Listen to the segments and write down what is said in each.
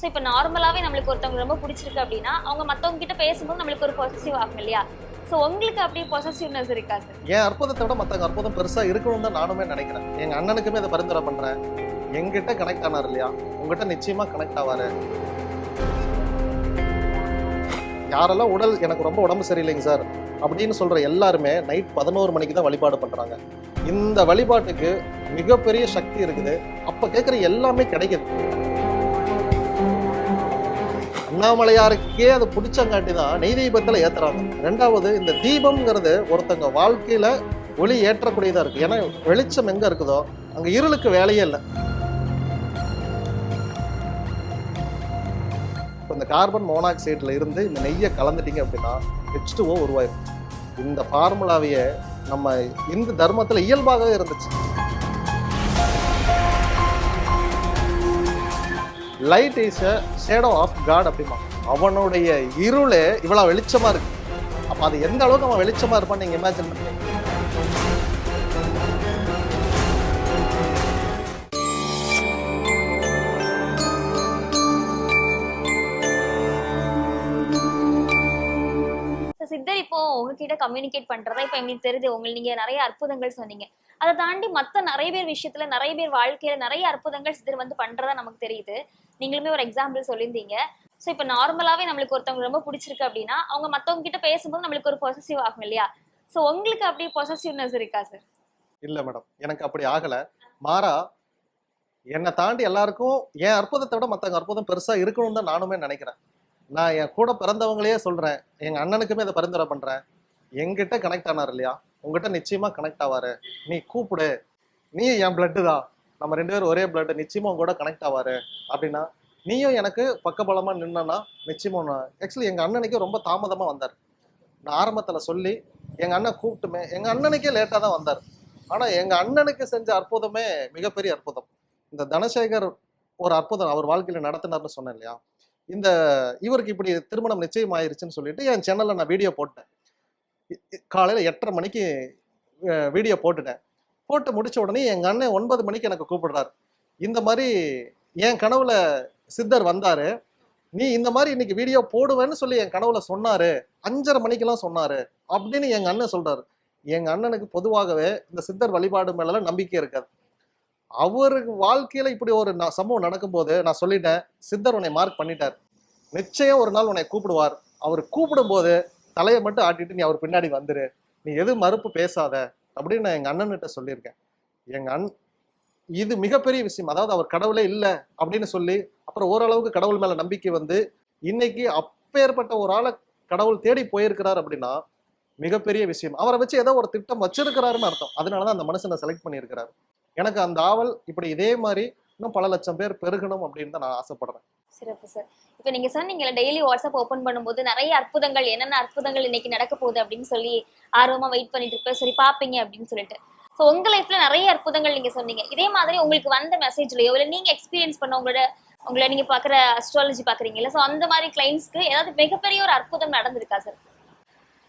So இப்போ நார்மலாகவே நம்மளுக்கு ஒருத்தவங்க ரொம்ப பிடிச்சிருக்கு அப்படின்னா அவங்க மற்றவங்க கிட்ட பேசும்போது நம்மளுக்கு ஒரு பொசசிவ் ஆகும் இல்லையா? ஸோ உங்களுக்கு அப்படி பொசசிவ்னஸ் இருக்கா சார் என் அற்புதத்தை விட மற்றவங்க அற்புதம் பெருசாக இருக்கணும்னு தான் நானுமே நினைக்கிறேன். எங்கள் அண்ணனுக்குமே அதை பரிந்துரை பண்ணுறேன் எங்கிட்ட கனெக்ட் ஆனார் இல்லையா? உங்ககிட்ட நிச்சயமாக கனெக்ட் ஆவார். யாரெல்லாம் உடல் எனக்கு ரொம்ப உடம்பு சரியில்லைங்க சார் அப்படின்னு சொல்கிற எல்லாருமே நைட் பதினோரு மணிக்கு தான் வழிபாடு பண்ணுறாங்க இந்த வழிபாட்டுக்கு மிகப்பெரிய சக்தி இருக்குது. அப்போ கேட்குற எல்லாமே கிடைக்குது. அண்ணாமலையாருக்கே அது பிடிச்சங்காட்டி தான் நெய் தீபத்தில் ஏற்றுறாங்க ரெண்டாவது இந்த தீபம்ங்கிறது ஒருத்தங்க வாழ்க்கையில் ஒளி ஏற்றக்கூடியதாக இருக்குது ஏன்னா வெளிச்சம் எங்கே இருக்குதோ அங்கே இருளுக்கு வேலையே இல்லை. இப்போ இந்த கார்பன் மோனாக்சைடில் இருந்து இந்த நெய்யை கலந்துட்டீங்க அப்படின்னா ஹெச் ஓ உருவாயிரும். இந்த ஃபார்முலாவையே நம்ம இந்து தர்மத்தில் இயல்பாகவே இருந்துச்சு. Light is a shadow of God அப்படிமா. அவனுடைய இருளே இவ்வளோ வெளிச்சமா இருக்கு. அப்போ அது எந்த அளவுக்கு அவன் வெளிச்சமா இருப்பான்னு நீங்க இமேஜின் பண்ணுங்க. சித்தர் இப்போ உங்ககிட்ட கம்யூனிகேட் பண்றதா இப்போ எங்களுக்கு தெரியுது. உங்களுக்கு நீங்க நிறைய அற்புதங்கள் சொன்னீங்க. அதை தாண்டி மத்த நிறைய பேர் விஷயத்துல நிறைய பேர் வாழ்க்கையில நிறைய அற்புதங்கள் சித்தர் வந்து பண்றதா நமக்கு தெரியுது. நீங்களுமே ஒரு எக்ஸாம்பிள் சொல்லியிருந்தீங்க. ஸோ இப்போ நார்மலாவே நம்மளுக்கு ஒருத்தவங்க ரொம்ப பிடிச்சிருக்கு அப்படின்னா அவங்க மற்றவங்க கிட்ட பேசும்போது நம்மளுக்கு ஒரு பொசசிவ் ஆகும் இல்லையா? ஸோ உங்களுக்கு அப்படி பொசசிவ்னஸ் இருக்கா சார் இல்லை மேடம் எனக்கு அப்படி ஆகல. மாறா என்னை தாண்டி எல்லாருக்கும் என் அற்புதத்தை விட மற்றவங்க அற்புதம் பெருசா இருக்கணும்னு தான் நானுமே நினைக்கிறேன். நான் என் கூட பிறந்தவங்களையே சொல்றேன். எங்க அண்ணனுக்குமே இதை பரிந்துரை பண்றேன். என்கிட்ட கனெக்ட் ஆனார் இல்லையா? உங்ககிட்ட நிச்சயமா கனெக்ட் ஆவாரு. நீ கூப்பிடு. நீ என் பிளட்டு தான். நம்ம ரெண்டு பேரும் ஒரே பிளட் நிச்சயமா உங்க கூட கனெக்ட் ஆவாரு. அப்படின்னா நீயும் எனக்கு பக்கபலமா நின்னா நிச்சயமா ஆக்சுவலி எங்க அண்ணனுக்கே ரொம்ப தாமதமா வந்தார். நான் ஆரம்பத்துல சொல்லி எங்க அண்ணன் கூப்பிட்டுமே எங்க அண்ணனுக்கே லேட்டா தான் வந்தார். ஆனா எங்க அண்ணனுக்கு செஞ்ச அற்புதமே மிகப்பெரிய அற்புதம். இந்த தனசேகர் ஒரு அற்புதம் அவர் வாழ்க்கையில நடத்தினார்னு சொன்னேன் இல்லையா? இந்த இவருக்கு இப்படி திருமணம் நிச்சயம் ஆயிருச்சுன்னு சொல்லிட்டு என் சேனல்ல நான் வீடியோ போட்டேன். இ- காலையில எட்டரை மணிக்கு வீடியோ போட்டுட்டேன். போட்டு முடிச்ச உடனே எங்க அண்ணன் ஒன்பது மணிக்கு எனக்கு கூப்பிடுறாரு. இந்த மாதிரி என் கனவுல சித்தர் வந்தாரு. நீ இந்த மாதிரி இன்னைக்கு வீடியோ போடுவேன்னு சொல்லி என் கனவுல சொன்னாரு. அஞ்சரை மணிக்கெல்லாம் சொன்னாரு அப்படின்னு எங்க அண்ணன் சொல்றாரு. எங்க அண்ணனுக்கு பொதுவாகவே இந்த சித்தர் வழிபாடு மேல நம்பிக்கை இருக்காது. அவருக்கு வாழ்க்கையில இப்படி ஒரு நான் சம்பவம் நடக்கும்போது நான் சொல்லிட்டேன் சித்தர் உன்னை மார்க் பண்ணிட்டார். நிச்சயம் ஒரு நாள் உன்னை கூப்பிடுவார். அவர் கூப்பிடும்போது தலையை மட்டும் ஆட்டிட்டு நீ அவர் பின்னாடி வந்துரு. நீ எது மறுப்பு பேசாத. அப்படின்னு நான் எங்கள் அண்ணன்கிட்ட சொல்லியிருக்கேன். எங்கள் அண் இது மிகப்பெரிய விஷயம். அதாவது அவர் கடவுளே இல்லை அப்படின்னு சொல்லி அப்புறம் ஓரளவுக்கு கடவுள் மேலே நம்பிக்கை வந்து இன்னைக்கு அப்பேற்பட்ட ஒரு ஆளை கடவுள் தேடி போயிருக்கிறார் அப்படின்னா மிகப்பெரிய விஷயம். அவரை வச்சு ஏதோ ஒரு திட்டம் வச்சிருக்கிறாருன்னு அர்த்தம். அதனால தான் அந்த மனுஷனை செலக்ட் பண்ணியிருக்கிறாரு. எனக்கு அந்த ஆவல் இப்படி இதே மாதிரி இன்னும் பல லட்சம் பேர் பெருகணும் அப்படின்னு தான் நான் ஆசைப்படுறேன். சிறப்பு சார் இப்போ நீங்க சொன்னீங்கல்ல டெய்லி வாட்ஸ்அப் ஓபன் பண்ணும்போது நிறைய அற்புதங்கள் என்னென்ன அற்புதங்கள் இன்னைக்கு நடக்க போகுது அப்படின்னு சொல்லி ஆர்வமா வெயிட் பண்ணிட்டு இருப்பேன். சரி பாப்பீங்க அப்படின்னு சொல்லிட்டு. ஸோ உங்க லைஃப்ல நிறைய அற்புதங்கள் நீங்க சொன்னீங்க. இதே மாதிரி உங்களுக்கு வந்த மெசேஜ்லயோ இல்ல நீங்க எக்ஸ்பீரியன்ஸ் பண்ண உங்களோட உங்களை நீங்க பாக்குற அஸ்ட்ராலஜி பாக்குறீங்கல்ல ஸோ அந்த மாதிரி கிளைண்ட்ஸ்க்கு ஏதாவது மிகப்பெரிய ஒரு அற்புதம் நடந்திருக்கா சார்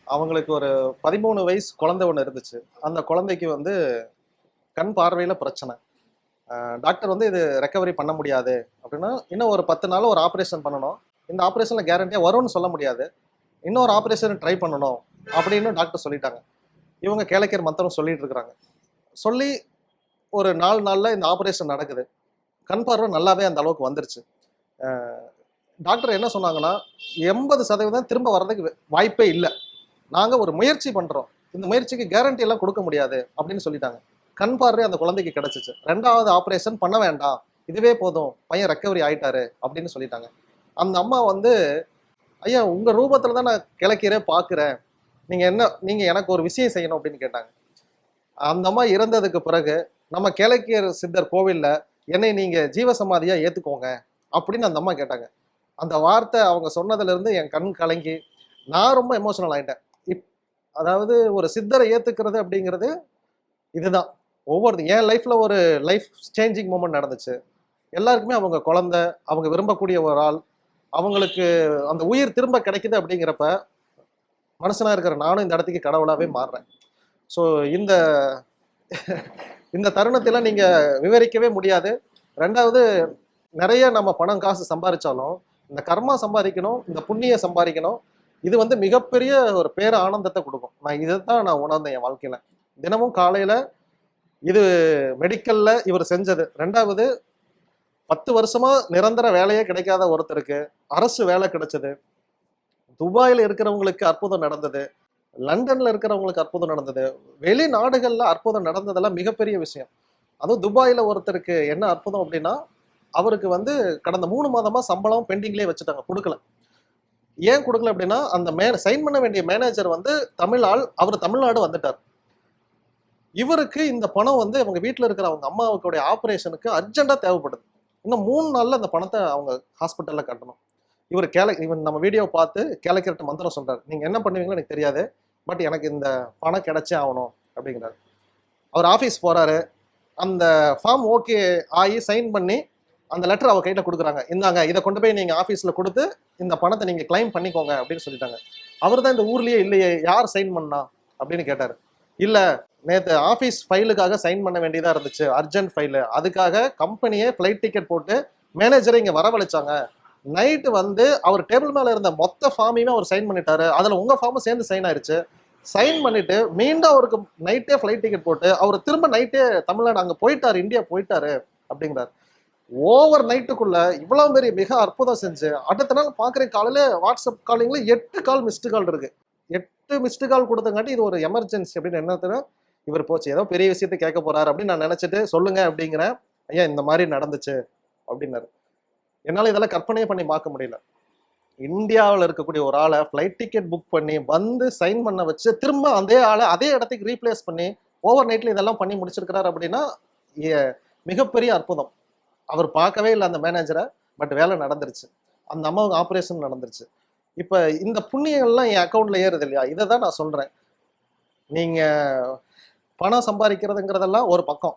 அவங்களுக்கு ஒரு பதிமூணு வயசு குழந்தை ஒன்று இருந்துச்சு. அந்த குழந்தைக்கு வந்து கண் பார்வையில பிரச்சனை. டாக்டர் வந்து இது ரெக்கவரி பண்ண முடியாது அப்படின்னா இன்னும் ஒரு பத்து நாள் ஒரு ஆப்ரேஷன் பண்ணணும். இந்த ஆப்ரேஷனில் கேரண்டியாக வரும்னு சொல்ல முடியாது. இன்னொரு ஆப்ரேஷன் ட்ரை பண்ணணும் அப்படின்னு டாக்டர் சொல்லிட்டாங்க. இவங்க கேளக்கர் மந்திரம் சொல்லிட்டு இருக்கிறாங்க. சொல்லி ஒரு நாலு நாளில் இந்த ஆப்ரேஷன் நடக்குது. கண் பார்வை நல்லாவே அந்த அளவுக்கு வந்துருச்சு. டாக்டர் என்ன சொன்னாங்கன்னா எண்பது சதவீதம் திரும்ப வர்றதுக்கு வாய்ப்பே இல்லை. நாங்கள் ஒரு முயற்சி பண்ணுறோம் இந்த முயற்சிக்கு கேரண்டி எல்லாம் கொடுக்க முடியாது அப்படின்னு சொல்லிட்டாங்க. கண் பார்வை அந்த குழந்தைக்கு கிடைச்சிச்சு. ரெண்டாவது ஆப்ரேஷன் பண்ண வேண்டாம். இதுவே போதும். பையன் ரெக்கவரி ஆயிட்டாரு அப்படின்னு சொல்லிட்டாங்க. அந்த அம்மா வந்து ஐயா உங்க ரூபத்துல தான் நான் கிழக்கிறே பார்க்குறேன் நீங்க என்ன நீங்க எனக்கு ஒரு விஷயம் செய்யணும் அப்படின்னு கேட்டாங்க. அந்த அம்மா இறந்ததுக்கு பிறகு நம்ம கிழக்கியர் சித்தர் கோவில்ல என்னை நீங்க ஜீவசமாதியா ஏத்துக்கோங்க அப்படின்னு அந்த அம்மா கேட்டாங்க. அந்த வார்த்தை அவங்க சொன்னதுல இருந்து என் கண் கலங்கி நான் ரொம்ப எமோஷனல் ஆயிட்டேன். இப் அதாவது ஒரு சித்தரை ஏத்துக்கிறது அப்படிங்கிறது இதுதான். ஒவ்வொரு என் லைஃப்ல ஒரு லைஃப் சேஞ்சிங் மூமெண்ட் நடந்துச்சு. எல்லாருக்குமே அவங்க குழந்த அவங்க விரும்பக்கூடிய ஒரு ஆள் அவங்களுக்கு அந்த உயிர் திரும்ப கிடைக்குது அப்படிங்கிறப்ப மனசனாக இருக்கிற நானும் இந்த இடத்துக்கு கடவுளாகவே மாறுறேன். ஸோ இந்த இந்த தருணத்தெல்லாம் நீங்கள் விவரிக்கவே முடியாது. ரெண்டாவது நிறைய நம்ம பணம் காசு சம்பாதிச்சாலும் இந்த கர்மா சம்பாதிக்கணும் இந்த புண்ணிய சம்பாதிக்கணும் இது வந்து மிகப்பெரிய ஒரு பேர ஆனந்தத்தை கொடுக்கும். நான் இதை தான் நான் உணர்ந்தேன் என் வாழ்க்கையில். தினமும் காலையில் இது மெடிக்கல்ல இவர் செஞ்சது. ரெண்டாவது பத்து வருஷமா நிரந்தர வேலையே கிடைக்காத ஒருத்தருக்கு அரசு வேலை கிடைச்சது. துபாயில் இருக்கிறவங்களுக்கு அற்புதம் நடந்தது. லண்டன்ல இருக்கிறவங்களுக்கு அற்புதம் நடந்தது. வெளிநாடுகள்ல அற்புதம் நடந்ததெல்லாம் மிகப்பெரிய விஷயம். அதுவும் துபாயில் ஒருத்தருக்கு என்ன அற்புதம் அப்படின்னா அவருக்கு வந்து கடந்த மூணு மாதமா சம்பளம் பெண்டிங்லேயே வச்சுட்டாங்க. கொடுக்கல. ஏன் கொடுக்கல அப்படின்னா அந்த மே சைன் பண்ண வேண்டிய மேனேஜர் வந்து தமிழ் ஆள் அவர் தமிழ்நாடு வந்துட்டார். இவருக்கு இந்த பணம் வந்து அவங்க வீட்டில் இருக்கிற அவங்க அம்மாவுக்குடைய ஆப்ரேஷனுக்கு அர்ஜென்ட்டாக தேவைப்படுது. இன்னும் மூணு நாளில் அந்த பணத்தை அவங்க ஹாஸ்பிட்டலில் கட்டணும். இவர் கேல இவன் நம்ம வீடியோ பார்த்து கேலக்கிரட்டு மந்திரம் சொல்கிறார் நீங்கள் என்ன பண்ணுவீங்களோ எனக்கு தெரியாது பட் எனக்கு இந்த பணம் கிடைச்சே ஆகணும் அப்படிங்கிறாரு. அவர் ஆஃபீஸ் போகிறாரு அந்த ஃபார்ம் ஓகே ஆகி சைன் பண்ணி அந்த லெட்டர் அவர் கையில் கொடுக்குறாங்க. இந்தாங்க இதை கொண்டு போய் நீங்கள் ஆஃபீஸில் கொடுத்து இந்த பணத்தை நீங்கள் கிளைம் பண்ணிக்கோங்க அப்படின்னு சொல்லிட்டாங்க. அவர் தான் இந்த ஊர்லேயே இல்லையே யார் சைன் பண்ணா அப்படின்னு கேட்டார். இல்லை நேற்று ஆஃபீஸ் ஃபைலுக்காக சைன் பண்ண வேண்டியதாக இருந்துச்சு. அர்ஜென்ட் ஃபைலு அதுக்காக கம்பெனியே ஃப்ளைட் டிக்கெட் போட்டு மேனேஜரை இங்கே வரவழைச்சாங்க. நைட்டு வந்து அவர் டேபிள் மேலே இருந்த மொத்த ஃபார்மையுமே அவர் சைன் பண்ணிட்டாரு. அதில் உங்கள் ஃபார்மும் சேர்ந்து சைன் ஆயிடுச்சு சைன் பண்ணிட்டு மீண்டும் அவருக்கு நைட்டே ஃப்ளைட் டிக்கெட் போட்டு அவர் திரும்ப நைட்டே தமிழ்நாடு அங்கே போயிட்டாரு இந்தியா போயிட்டாரு அப்படிங்கிறார். ஓவர் நைட்டுக்குள்ள இவ்வளோ பெரிய மிக அற்புதம் செஞ்சு அடுத்த நாள் பார்க்குற காலையில் வாட்ஸ்அப் காலிங்கில் எட்டு கால் மிஸ்டு கால் இருக்கு. எட்டு மிஸ்டு கால் கொடுத்தங்காட்டி இது ஒரு எமர்ஜென்சி அப்படின்னு என்ன இவர் போச்சு. ஏதோ பெரிய விஷயத்த கேட்க போறாரு அப்படின்னு நான் நினைச்சிட்டு சொல்லுங்க அப்படிங்கிறேன் ஐயா இந்த மாதிரி நடந்துச்சு அப்படின்னாரு. என்னால இதெல்லாம் கற்பனையே பண்ணி பார்க்க முடியல. இந்தியாவில் இருக்கக்கூடிய ஒரு ஆளை ஃப்ளைட் டிக்கெட் புக் பண்ணி வந்து சைன் பண்ண வச்சு திரும்ப அதே ஆளை அதே இடத்துக்கு ரீப்ளேஸ் பண்ணி ஓவர் நைட்ல இதெல்லாம் பண்ணி முடிச்சிருக்கிறாரு அப்படின்னா மிகப்பெரிய அற்புதம். அவர் பார்க்கவே இல்லை அந்த மேனேஜரை பட் வேலை நடந்துருச்சு. அந்த அம்மாவுக்கு ஆப்ரேஷன் நடந்துருச்சு. இப்போ இந்த புண்ணியங்கள்லாம் என் அக்கௌண்ட்ல ஏறுது இல்லையா? இதை தான் நான் சொல்கிறேன் நீங்கள் பணம் சம்பாதிக்கிறதுங்கிறதெல்லாம் ஒரு பக்கம்.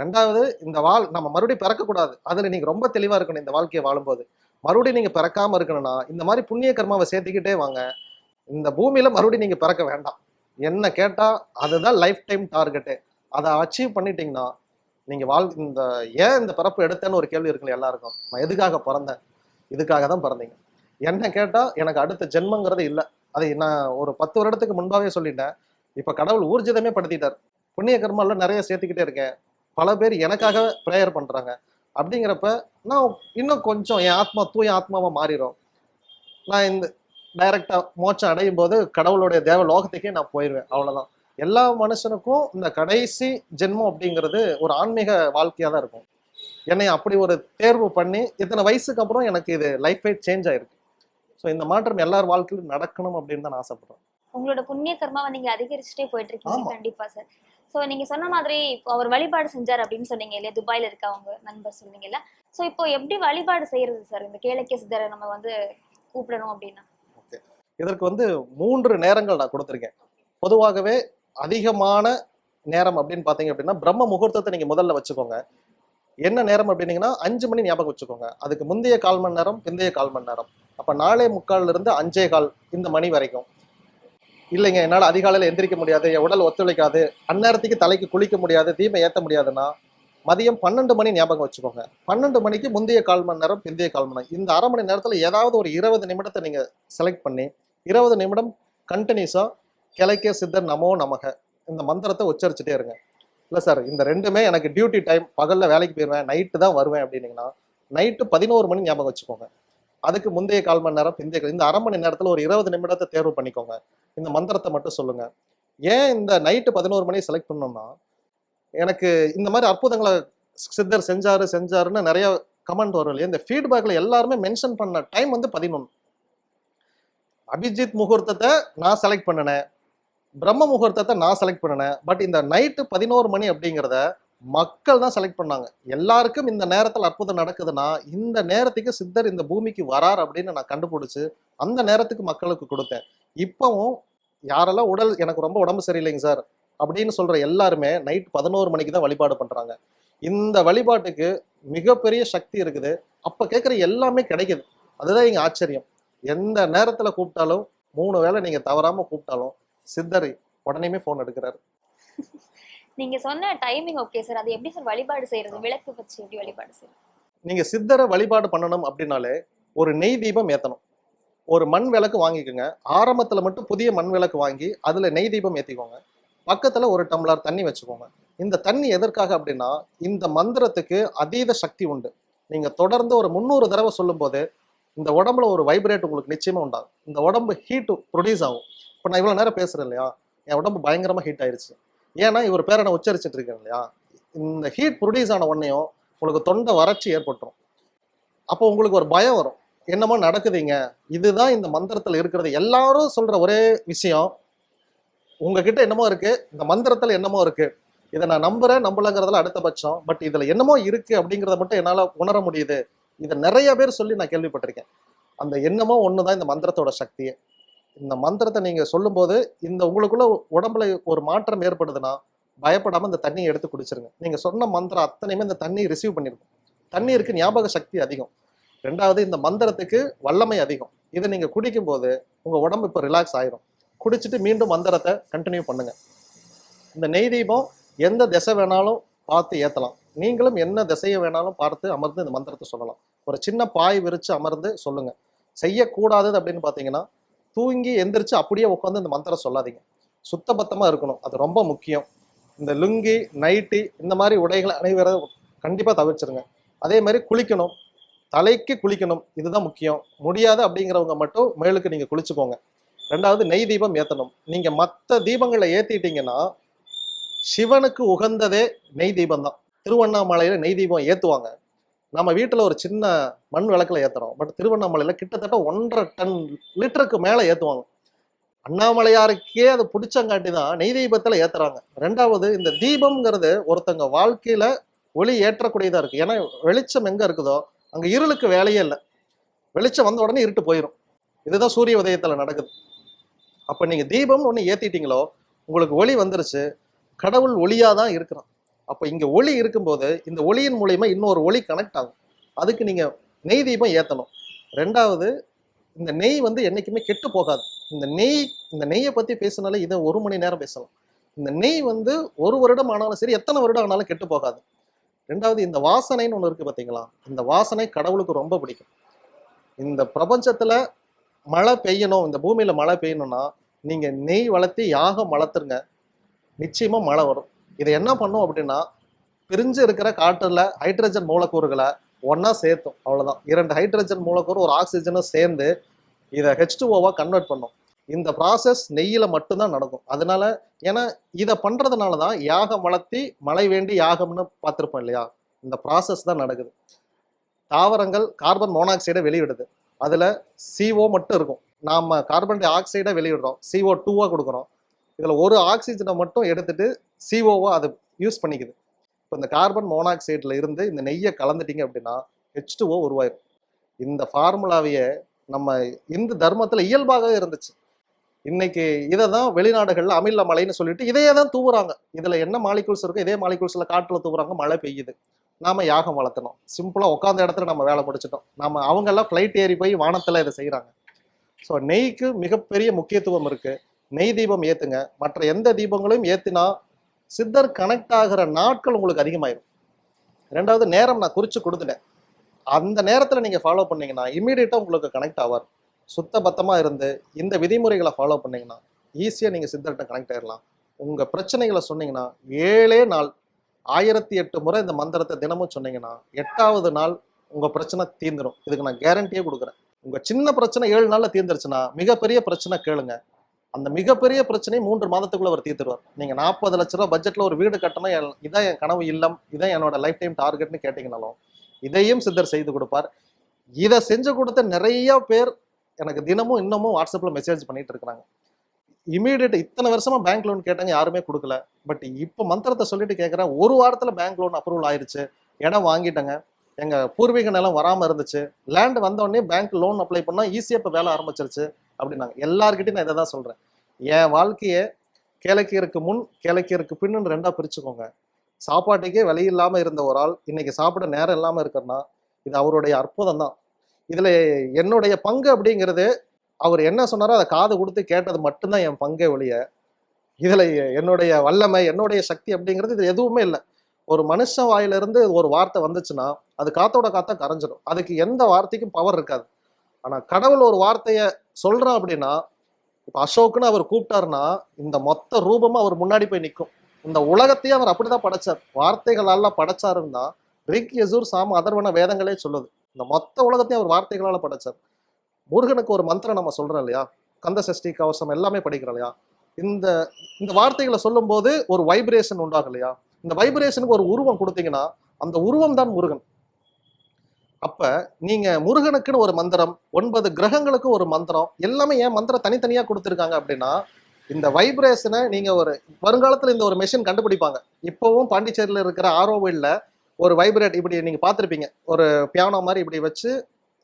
ரெண்டாவது இந்த வாழ் நம்ம மறுபடியும் பிறக்கக்கூடாது. அதில் நீங்கள் ரொம்ப தெளிவாக இருக்கணும் இந்த வாழ்க்கையை வாழும்போது. மறுபடியும் நீங்கள் பிறக்காமல் இருக்கணும்னா இந்த மாதிரி புண்ணிய கர்மாவை சேர்த்துக்கிட்டே வாங்க. இந்த பூமியில் மறுபடியும் நீங்கள் பிறக்க வேண்டாம். என்ன கேட்டால் அதுதான் லைஃப் டைம் டார்கெட்டு அதை அச்சீவ் பண்ணிட்டீங்கன்னா நீங்கள் வாழ் இந்த ஏன் இந்த பிறப்பு எடுத்தேன்னு ஒரு கேள்வி இருக்குல்ல எல்லாருக்கும். நான் எதுக்காக பிறந்தேன்? இதுக்காக தான் பிறந்தீங்க. என்ன கேட்டால் எனக்கு அடுத்த ஜென்மங்கிறது இல்லை. அதை நான் ஒரு பத்து வருடத்துக்கு முன்பாகவே சொல்லிட்டேன். இப்போ கடவுள் ஊர்ஜிதமே படுத்திட்டார். புண்ணிய கர்மால நிறைய சேர்த்துக்கிட்டே இருக்கேன். பல பேர் எனக்காக ப்ரேயர் பண்றாங்க. அப்படிங்கிறப்ப நான் இன்னும் கொஞ்சம் என் ஆத்மா தூய ஆத்மாவா மாறிடும் நான் இந்த டைரக்டா மோட்சம் அடையும் போது கடவுளுடைய தேவ லோகத்துக்கே நான் போயிடுவேன் அவ்வளவுதான். எல்லா மனுஷனுக்கும் இந்த கடைசி ஜென்மம் அப்படிங்கிறது ஒரு ஆன்மீக வாழ்க்கையா தான் இருக்கும். என்னை அப்படி ஒரு தேர்வு பண்ணி இத்தனை வயசுக்கு அப்புறம் எனக்கு இது லைஃபே சேஞ்ச் ஆயிருக்கு. ஸோ இந்த மாற்றம் எல்லார் வாழ்க்கையிலும் நடக்கணும் அப்படின்னு தான் ஆசைப்படுறேன். உங்களோட புண்ணிய கர்மாவை நீங்க அதிகரிச்சுட்டே போயிட்டு இருக்கீங்க. கண்டிப்பா சார். ஸோ நீங்கள் சொன்ன மாதிரி இப்போ அவர் வழிபாடு செஞ்சார் அப்படின்னு சொன்னீங்க இல்லையா? துபாயில் இருக்க அவங்க நண்பர் சொன்னீங்கல்ல. ஸோ இப்போ எப்படி வழிபாடு செய்யறது சார்? இந்த கேளக்கிய சித்தரை நம்ம வந்து கூப்பிடணும் அப்படின்னா. இதற்கு வந்து மூன்று நேரங்கள் நான் கொடுத்துருக்கேன். பொதுவாகவே அதிகமான நேரம் அப்படின்னு பார்த்தீங்க அப்படின்னா பிரம்ம முகூர்த்தத்தை நீங்கள் முதல்ல வச்சுக்கோங்க. என்ன நேரம் அப்படின்னீங்கன்னா அஞ்சு மணி ஞாபகம் வச்சுக்கோங்க. அதுக்கு முந்தைய கால் மணி நேரம் பிந்தைய கால் மணி நேரம். அப்போ நாலே முக்கால்லேருந்து அஞ்சே கால் இந்த மணி வரைக்கும். இல்லைங்க என்னால் அதிகாலையில் எந்திரிக்க முடியாது என் உடல் ஒத்துழைக்காது அந்நேரத்துக்கு தலைக்கு குளிக்க முடியாது தீபம் ஏற்ற முடியாதுன்னா மதியம் பன்னெண்டு மணி ஞாபகம் வச்சுக்கோங்க. பன்னெண்டு மணிக்கு முந்தைய கால் மணி நேரம் பிந்தைய கால் மணி நேரம். இந்த அரை மணி நேரத்தில் ஏதாவது ஒரு இருபது நிமிடத்தை நீங்கள் செலக்ட் பண்ணி இருபது நிமிடம் கண்டினியூஸாக கிளைக்கே சித்தர் நமோ நமக. இந்த மந்திரத்தை உச்சரிச்சுட்டே இருங்க. இல்லை சார் இந்த ரெண்டுமே எனக்கு டியூட்டி டைம் பகலில் வேலைக்கு போயிடுவேன் நைட்டு தான் வருவேன் அப்படின்னீங்கன்னா நைட்டு பதினோரு மணி ஞாபகம் வச்சுக்கோங்க. அதுக்கு முந்தைய கால் மணி நேரம் பிந்தைய இந்த அரை மணி நேரத்தில் ஒரு இருபது நிமிடத்தை தேர்வு பண்ணிக்கோங்க. இந்த மந்திரத்தை மட்டும் சொல்லுங்க. ஏன் இந்த நைட்டு பதினோரு மணி செலக்ட் பண்ணோம்னா எனக்கு இந்த மாதிரி அற்புதங்களை சித்தர் செஞ்சாரு செஞ்சாருன்னு நிறைய கமெண்ட் வரும் இல்லையா? இந்த ஃபீட்பேக்ல எல்லாருமே மென்ஷன் பண்ண டைம் வந்து பதினொன்று அபிஜித் முகூர்த்தத்தை நான் செலக்ட் பண்ணினேன். பிரம்ம முகூர்த்தத்தை நான் செலக்ட் பண்ணினேன். பட் இந்த நைட்டு பதினோரு மணி அப்படிங்கிறத மக்கள் தான் செலக்ட் பண்ணாங்க. எல்லாருக்கும் இந்த நேரத்தில் அற்புதம் நடக்குதுன்னா இந்த நேரத்துக்கு சித்தர் இந்த பூமிக்கு வரார் அப்படின்னு நான் கண்டுபிடிச்சு அந்த நேரத்துக்கு மக்களுக்கு கொடுத்தேன். இப்பவும் யாரெல்லாம் உடல் எனக்கு ரொம்ப உடம்பு சரியில்லைங்க சார் அப்படின்னு சொல்ற எல்லாருமே நைட் பதினோரு மணிக்கு தான் வழிபாடு பண்றாங்க. இந்த வழிபாட்டுக்கு மிகப்பெரிய சக்தி இருக்குது. அப்ப கேட்குற எல்லாமே கிடைக்குது. அதுதான் எங்கள் ஆச்சரியம். எந்த நேரத்துல கூப்பிட்டாலும் மூணு வேளை நீங்க தவறாம கூப்பிட்டாலும் சித்தர் உடனேமே ஃபோன் எடுக்கிறாரு. நீங்க சொன்ன டைமிங் ஓகே சார் அது எப்படி சார் வழிபாடு செய்யறது விளக்கு வச்சு எப்படி வழிபாடு செய்யறது நீங்க சித்தரை வழிபாடு பண்ணணும் அப்படின்னாலே ஒரு நெய் தீபம் ஏத்தணும். ஒரு மண் விளக்கு வாங்கிக்கோங்க. ஆரம்பத்துல மட்டும் புதிய மண் விளக்கு வாங்கி அதுல நெய் தீபம் ஏத்திக்கோங்க. பக்கத்துல ஒரு டம்ளர் தண்ணி வச்சுக்கோங்க. இந்த தண்ணி எதற்காக அப்படின்னா இந்த மந்திரத்துக்கு அதீத சக்தி உண்டு. நீங்க தொடர்ந்து ஒரு முந்நூறு தடவை சொல்லும்போது இந்த உடம்புல ஒரு வைப்ரேட் உங்களுக்கு நிச்சயமா உண்டாகும். இந்த உடம்பு ஹீட் ப்ரொடியூஸ் ஆகும். இப்போ நான் இவ்வளவு நேரம் பேசுறேன் இல்லையா? என் உடம்பு பயங்கரமா ஹீட் ஆயிருச்சு. ஏன்னா இவர் பேரை நான் உச்சரிச்சுட்டு இருக்கேன் இல்லையா? இந்த ஹீட் ப்ரொடியூஸ் ஆன உடனேயும் உங்களுக்கு தொண்டை வறட்சி ஏற்பட்டுரும். அப்போ உங்களுக்கு ஒரு பயம் வரும். என்னமோ நடக்குதுங்க. இதுதான் இந்த மந்திரத்தில் இருக்கிறது. எல்லாரும் சொல்கிற ஒரே விஷயம் உங்ககிட்ட என்னமோ இருக்கு இந்த மந்திரத்தில் என்னமோ இருக்கு. இதை நான் நம்புறேன் நம்பலங்கிறதுல அடுத்த பட்சம். பட் இதில் என்னமோ இருக்கு அப்படிங்கிறத மட்டும் என்னால் உணர முடியுது. இதை நிறைய பேர் சொல்லி நான் கேள்விப்பட்டிருக்கேன். அந்த என்னமோ தான் இந்த மந்திரத்தோட சக்தியே. இந்த மந்திரத்தை நீங்க சொல்லும்போது இந்த உங்களுக்குள்ள உடம்புல ஒரு மாற்றம் ஏற்படுதுன்னா பயப்படாம இந்த தண்ணியை எடுத்து குடிச்சிருங்க. நீங்க சொன்ன மந்திரம் அத்தனையுமே இந்த தண்ணி ரிசீவ் பண்ணிருக்கும். தண்ணீருக்கு ஞாபக சக்தி அதிகம். ரெண்டாவது இந்த மந்திரத்துக்கு வல்லமை அதிகம். இதை நீங்க குடிக்கும்போது உங்க உடம்பு இப்போ ரிலாக்ஸ் ஆயிரும். குடிச்சிட்டு மீண்டும் மந்திரத்தை கண்டினியூ பண்ணுங்க. இந்த நெய் தீபம் எந்த திசை வேணாலும் பார்த்து ஏத்தலாம். நீங்களும் என்ன திசையை வேணாலும் பார்த்து அமர்ந்து இந்த மந்திரத்தை சொல்லலாம். ஒரு சின்ன பாய் விரிச்சு அமர்ந்து சொல்லுங்க. செய்யக்கூடாதது அப்படின்னு பார்த்தீங்கன்னா தூங்கி எந்திரிச்சு அப்படியே உட்காந்து இந்த மந்திரம் சொல்லாதீங்க. சுத்தபத்தமாக இருக்கணும். அது ரொம்ப முக்கியம். இந்த லுங்கி நைட்டி இந்த மாதிரி உடைகளை அனைவரும் கண்டிப்பாக தவிர்ச்சிருங்க அதே மாதிரி குளிக்கணும். தலைக்கு குளிக்கணும். இதுதான் முக்கியம். முடியாது அப்படிங்கிறவங்க மட்டும் மேலுக்கு நீங்கள் குளிச்சுக்கோங்க. ரெண்டாவது நெய் தீபம் ஏற்றணும் நீங்கள் மற்ற தீபங்களை ஏற்றிட்டீங்கன்னா சிவனுக்கு உகந்ததே நெய் தீபம் தான் திருவண்ணாமலையில் நெய் தீபம் ஏற்றுவாங்க நம்ம வீட்டில் ஒரு சின்ன மண் விளக்கில் ஏற்றுறோம் பட் திருவண்ணாமலையில் கிட்டத்தட்ட ஒன்றரை டன் லிட்டருக்கு மேலே ஏற்றுவாங்க அண்ணாமலையாருக்கே அது பிடிச்சங்காட்டி தான் நெய் தீபத்தில் ஏற்றுறாங்க ரெண்டாவது இந்த தீபம்ங்கிறது ஒருத்தங்க வாழ்க்கையில் ஒளி ஏற்றக்கூடியதாக இருக்குது ஏன்னா வெளிச்சம் எங்கே இருக்குதோ அங்கே இருளுக்கு வேலையே இல்லை. வெளிச்சம் வந்த உடனே இருட்டு போயிடும் இதுதான் சூரிய உதயத்தில் நடக்குது. அப்போ நீங்கள் தீபம் ஒன்று ஏற்றிட்டீங்களோ உங்களுக்கு ஒளி வந்துருச்சு. கடவுள் ஒளியாக தான் இருக்கிறான். அப்போ இங்கே ஒளி இருக்கும்போது இந்த ஒளியின் மூலியமா இன்னொரு ஒளி கனெக்ட் ஆகும். அதுக்கு நீங்கள் நெய் தீபம் ஏற்றணும் ரெண்டாவது இந்த நெய் வந்து என்றைக்குமே கெட்டு போகாது. இந்த நெய் இந்த நெய்யை பற்றி பேசினாலே இதை ஒரு மணி நேரம் பேசலாம். இந்த நெய் வந்து ஒரு வருடம் ஆனாலும் சரி எத்தனை வருடம் ஆனாலும் கெட்டு போகாது. ரெண்டாவது இந்த வாசனைன்னு ஒன்று இருக்குது பார்த்தீங்களா இந்த வாசனை கடவுளுக்கு ரொம்ப பிடிக்கும். இந்த பிரபஞ்சத்தில் மழை பெய்யணும் இந்த பூமியில் மழை பெய்யணும்னா நீங்கள் நெய் வளர்த்தி யாகம் வளர்த்துருங்க. நிச்சயமாக மழை வரும். இதை என்ன பண்ணும் அப்படின்னா பிரிஞ்சு இருக்கிற காற்றுல ஹைட்ரஜன் மூலக்கூறுகளை ஒன்றா சேர்த்தும். அவ்வளவுதான். இரண்டு ஹைட்ரஜன் மூலக்கூறு ஒரு ஆக்சிஜனும் சேர்ந்து இதை ஹெச் டுஓவா கன்வெர்ட் பண்ணும். இந்த ப்ராசஸ் நெய்யில் மட்டும்தான் நடக்கும். அதனால ஏன்னா இதை பண்ணுறதுனால தான் யாகம் வளர்த்தி மழை வேண்டி யாகம்னு பார்த்துருப்போம் இல்லையா? இந்த ப்ராசஸ் தான் நடக்குது. தாவரங்கள் கார்பன் மோனாக்சைடை வெளியிடுது. அதில் சிஓ மட்டும் இருக்கும். நாம் கார்பன் டை ஆக்சைடை வெளியிடுறோம் சிஓ டூவாக கொடுக்குறோம். இதில் ஒரு ஆக்சிஜனை மட்டும் எடுத்துட்டு சிஓவா அது யூஸ் பண்ணிக்குது. இப்போ இந்த கார்பன் மோனாக்சைடில் இருந்து இந்த நெய்யை கலந்துட்டீங்க அப்படின்னா ஹெச் டூஓ உருவாயிரும். இந்த ஃபார்முலாவையே நம்ம இந்து தர்மத்தில் இயல்பாகவே இருந்துச்சு. இன்னைக்கு இதை தான் வெளிநாடுகளில் அமில மழைன்னு சொல்லிட்டு இதையே தான் தூவுறாங்க. இதில் என்ன மாலிகூல்ஸ் இருக்கோ இதே மாலிகூல்ஸில் காட்டில் தூவுறாங்க மழை பெய்யுது. நாம் யாகம் வளர்த்தணும். சிம்பிளாக உட்காந்த இடத்துல நம்ம வேலை முடிச்சிட்டோம். நாம அவங்கெல்லாம் ஃப்ளைட் ஏறி போய் வானத்தில் இதை செய்கிறாங்க ஸோ நெய்க்கு மிகப்பெரிய முக்கியத்துவம் இருக்குது நெய் தீபம் ஏற்றுங்க மற்ற எந்த தீபங்களையும் ஏற்றினா சித்தர் கனெக்ட் ஆகிற நாட்கள் உங்களுக்கு அதிகமாயிரும். ரெண்டாவது நேரம் நான் குறித்து கொடுத்துட்டேன். அந்த நேரத்தில் நீங்கள் ஃபாலோ பண்ணிங்கன்னா இம்மீடியட்டா உங்களுக்கு கனெக்ட் ஆவார். சுத்த பத்தமாக இருந்து இந்த விதிமுறைகளை ஃபாலோ பண்ணிங்கன்னா ஈஸியாக நீங்கள் சித்தர்கிட்ட கனெக்ட் ஆயிடலாம் உங்கள் பிரச்சனைகளை சொன்னீங்கன்னா ஏழே நாள் ஆயிரத்தி எட்டு முறை இந்த மந்திரத்தை தினமும் சொன்னீங்கன்னா எட்டாவது நாள் உங்கள் பிரச்சனை தீர்ந்துடும் இதுக்கு நான் கேரண்டியே கொடுக்குறேன். உங்கள் சின்ன பிரச்சனை ஏழு நாளில் தீர்ந்துருச்சுன்னா மிகப்பெரிய பிரச்சனை கேளுங்க. அந்த மிகப்பெரிய பிரச்சனையை மூன்று மாதத்துக்குள்ள அவர் தீர்த்துருவார். நீங்க நாற்பது லட்ச ரூபா பட்ஜெட்ல ஒரு வீடு கட்டணும் என்- இதான் என் கனவு இல்லம் இதான் என்னோட லைஃப் டைம் டார்கெட்னு கேட்டீங்கனாலும் இதையும் சித்தர் செய்து கொடுப்பார். இதை செஞ்சு கொடுத்த நிறைய பேர் எனக்கு தினமும் இன்னமும் வாட்ஸ்அப்ல மெசேஜ் பண்ணிட்டு இருக்கிறாங்க. இமீடியட் இத்தனை வருஷமா பேங்க் லோன் கேட்டாங்க யாருமே கொடுக்கல. பட் இப்போ மந்திரத்தை சொல்லிட்டு கேட்குறேன் ஒரு வாரத்தில் பேங்க் லோன் அப்ரூவல் ஆயிடுச்சு இடம் வாங்கிட்டேங்க. எங்கள் பூர்வீக நிலம் வராமல் இருந்துச்சு. லேண்ட் வந்தோடனே பேங்க் லோன் அப்ளை பண்ணால் ஈஸியாக இப்போ வேலை ஆரம்பிச்சிருச்சு. அப்படின்னாங்க. எல்லாருக்கிட்டையும் நான் இதை தான் சொல்கிறேன் என் வாழ்க்கையை கேளைக்கியருக்கு முன் கேளைக்கியருக்கு பின்னு ரெண்டாக பிரிச்சுக்கோங்க. சாப்பாட்டுக்கே வழி இல்லாமல் இருந்த ஒரு ஆள் இன்னைக்கு சாப்பிட நேரம் இல்லாமல் இருக்கிறனா இது அவருடைய அற்புதம் தான் இதில் என்னுடைய பங்கு அப்படிங்கிறது அவர் என்ன சொன்னாரோ அதை காது கொடுத்து கேட்டது மட்டும்தான் என் பங்கே ஒழிய இதில் என்னுடைய வல்லமை என்னுடைய சக்தி அப்படிங்கிறது இது எதுவுமே இல்லை. ஒரு மனுஷன் வாயிலிருந்து ஒரு வார்த்தை வந்துச்சுன்னா அது காத்தோட காத்தா கரைஞ்சிடும் அதுக்கு எந்த வார்த்தைக்கும் பவர் இருக்காது. ஆனால் கடவுள் ஒரு வார்த்தையை சொல்றான் அப்படின்னா இப்போ அசோக்குன்னு அவர் கூப்பிட்டாருன்னா இந்த மொத்த ரூபமும் அவர் முன்னாடி போய் நிற்கும் இந்த உலகத்தையே அவர் அப்படிதான் படைச்சார். வார்த்தைகளால படைச்சாருன்னா ரிக் யசூர் சாம அதர்வன வேதங்களே சொல்லுது. இந்த மொத்த உலகத்தையும் அவர் வார்த்தைகளால படைச்சார். முருகனுக்கு ஒரு மந்திரம் நம்ம சொல்றோம் இல்லையா? கந்த சஷ்டி கவசம் எல்லாமே படிக்கிறோம் இல்லையா? இந்த இந்த வார்த்தைகளை சொல்லும்போது ஒரு வைப்ரேஷன் உண்டாகும் இல்லையா? இந்த வைப்ரேஷனுக்கு ஒரு உருவம் கொடுத்தீங்கன்னா அந்த உருவம் தான் முருகன். அப்ப நீங்க முருகனுக்குன்னு ஒரு மந்திரம் ஒன்பது கிரகங்களுக்கு ஒரு மந்திரம் எல்லாமே ஏன் மந்திரம் தனித்தனியா கொடுத்துருக்காங்க அப்படின்னா இந்த வைப்ரேஷனை நீங்க ஒரு வருங்காலத்துல இந்த ஒரு மெஷின் கண்டுபிடிப்பாங்க. இப்பவும் பாண்டிச்சேரியில இருக்கிற ஆரோவில் ஒரு வைப்ரேட் இப்படி நீங்க பார்த்துருப்பீங்க. ஒரு பியானோ மாதிரி இப்படி வச்சு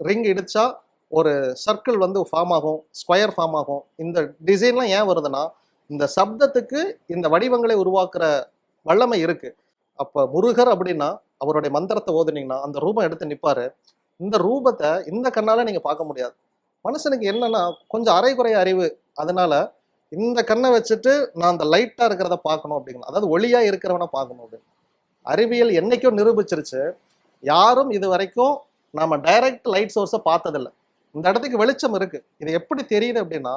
ரிங் இடிச்சா ஒரு சர்க்கிள் வந்து ஃபார்ம் ஆகும் ஸ்கொயர் ஃபார்ம் ஆகும். இந்த டிசைன்லாம் ஏன் வருதுன்னா இந்த சப்தத்துக்கு இந்த வடிவங்களை உருவாக்குற வல்லமை இருக்கு. அப்ப முருகர் அப்படின்னா அவருடைய மந்திரத்தை ஓதுனீங்கன்னா அந்த ரூபம் எடுத்து நிற்பாரு இந்த ரூபத்தை இந்த கண்ணால நீங்க பார்க்க முடியாது. மனுஷனுக்கு என்னன்னா கொஞ்சம் அரைகுறை அறிவு. அதனால இந்த கண்ணை வச்சுட்டு நான் அந்த லைட்டா இருக்கிறத பார்க்கணும் அப்படிங்கணும். அதாவது ஒளியா இருக்கிறவனை பார்க்கணும் அப்படின்னு. அறிவியல் என்னைக்கும் நிரூபிச்சிருச்சு. யாரும் இது வரைக்கும் நாம டைரக்ட் லைட் சோர்ஸை பார்த்ததில்ல. இந்த இடத்துக்கு வெளிச்சம் இருக்கு. இது எப்படி தெரியுது அப்படின்னா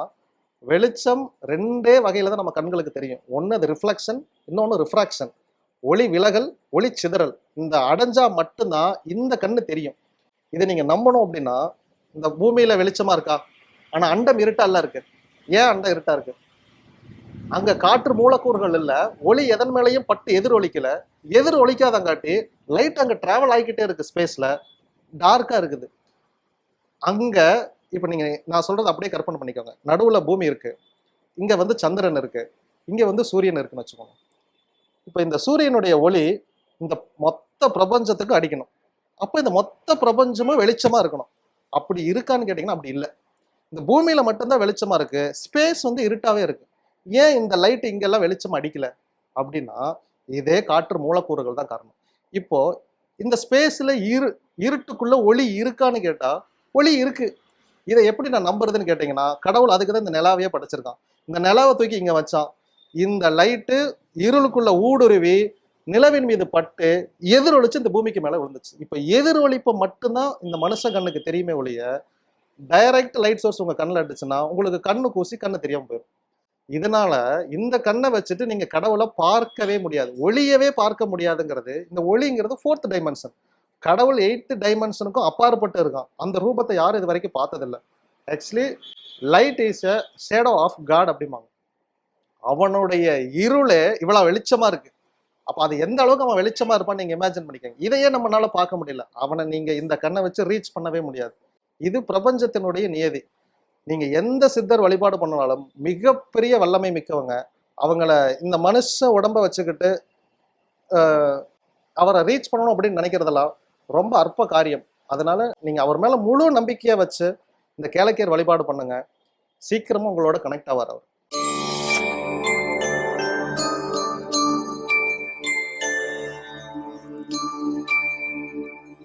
வெளிச்சம் ரெண்டே வகையில தான் நம்ம கண்களுக்கு தெரியும். ஒன்று அது ரிஃப்ளெக்ஷன் இன்னொன்று ரிஃப்ராக்ஷன் ஒளி விலகல் ஒளி சிதறல் இந்த அடைஞ்சா மட்டும்தான் இந்த கண்ணு தெரியும். இதை நீங்க நம்பணும் அப்படின்னா இந்த பூமியில வெளிச்சமா இருக்கா? ஆனா அண்டம் இருட்டல்ல இருக்கு. ஏன் அண்டம் இருட்டா இருக்கு? அங்க காற்று மூலக்கூறுகள் இல்ல ஒளி எதன் மேலேயும் பட்டு எதிர் ஒலிக்கல எதிர் ஒலிக்காதங்காட்டி லைட் அங்க டிராவல் ஆகிக்கிட்டே இருக்கு ஸ்பேஸ்ல டார்க்கா இருக்குது. அங்க இப்ப நீங்க நான் சொல்றது அப்படியே கற்பனை பண்ணிக்கோங்க. நடுவுல பூமி இருக்கு. இங்க வந்து சந்திரன் இருக்கு. இங்க வந்து சூரியன் இருக்குன்னு வச்சுக்கோங்க. இப்போ இந்த சூரியனுடைய ஒளி இந்த மொத்த பிரபஞ்சத்துக்கு அடிக்கணும். அப்போ இந்த மொத்த பிரபஞ்சமும் வெளிச்சமாக இருக்கணும். அப்படி இருக்கான்னு கேட்டிங்கன்னா அப்படி இல்லை. இந்த பூமியில் மட்டும்தான் வெளிச்சமாக இருக்குது ஸ்பேஸ் வந்து இருட்டாகவே இருக்குது ஏன் இந்த லைட் இங்கெல்லாம் வெளிச்சம் அடிக்கலை? அப்படின்னா இதே காற்று மூலக்கூறுகள் தான் காரணம். இப்போ இந்த ஸ்பேஸில் இரு இருட்டுக்குள்ளே ஒளி இருக்கான்னு கேட்டால் ஒளி இருக்குது இதை எப்படி நான் நம்புறதுன்னு கேட்டிங்கன்னா கடவுள் அதுக்கு தான் இந்த நிலாவையே படைச்சிருக்கான். இந்த நிலாவை தூக்கி இங்கே வச்சான். இந்த லைட்டு இருளுக்குள்ள ஊடுருவி நிலவின் மீது பட்டு எதிரொலிச்சு இந்த பூமிக்கு மேலே விழுந்துச்சு. இப்போ எதிரொலிப்பு மட்டும்தான் இந்த மனுஷ கண்ணுக்கு தெரியுமே ஒழிய டைரக்ட் லைட் சோர்ஸ் உங்கள் கண்ணில் அடிச்சுன்னா உங்களுக்கு கண்ணு கூசி கண்ணு தெரியாம போயிடும் இதனால இந்த கண்ணை வச்சுட்டு நீங்க கடவுளை பார்க்கவே முடியாது. ஒளியவே பார்க்க முடியாதுங்கிறது இந்த ஒளிங்கிறது ஃபோர்த் டைமென்ஷன் கடவுள் எயித்து டைமென்ஷனுக்கும் அப்பாற்பட்டு இருக்கான். அந்த ரூபத்தை யாரும் இது வரைக்கும் பார்த்ததில்ல. Actually light is a shadow of God அப்படிம்பாங்க. அவனுடைய இருளே இவ்வளவு வெளிச்சமா இருக்கு. அப்ப அது எந்த அளவுக்கு அவன் வெளிச்சமா இருப்பான்னு நீங்க இமேஜின் பண்ணிக்கங்க. இதையே நம்மளால பார்க்க முடியல. அவனை நீங்க இந்த கண்ணை வச்சு ரீச் பண்ணவே முடியாது. இது பிரபஞ்சத்தினுடைய நியதி. நீங்க எந்த சித்தர் வழிபாடு பண்ணாலும் மிகப்பெரிய வல்லமை மிக்கவங்க. அவங்கள இந்த மனுஷ உடம்ப வச்சுக்கிட்டு அவரை ரீச் பண்ணணும் அப்படின்னு நினைக்கிறதெல்லாம் ரொம்ப அற்ப காரியம். அதனால நீங்க அவர் மேல முழு நம்பிக்கையை வச்சு இந்த கேளக்கியர் வழிபாடு பண்ணுங்க. சீக்கிரமா உங்களோட கனெக்ட் ஆவார் அவர்.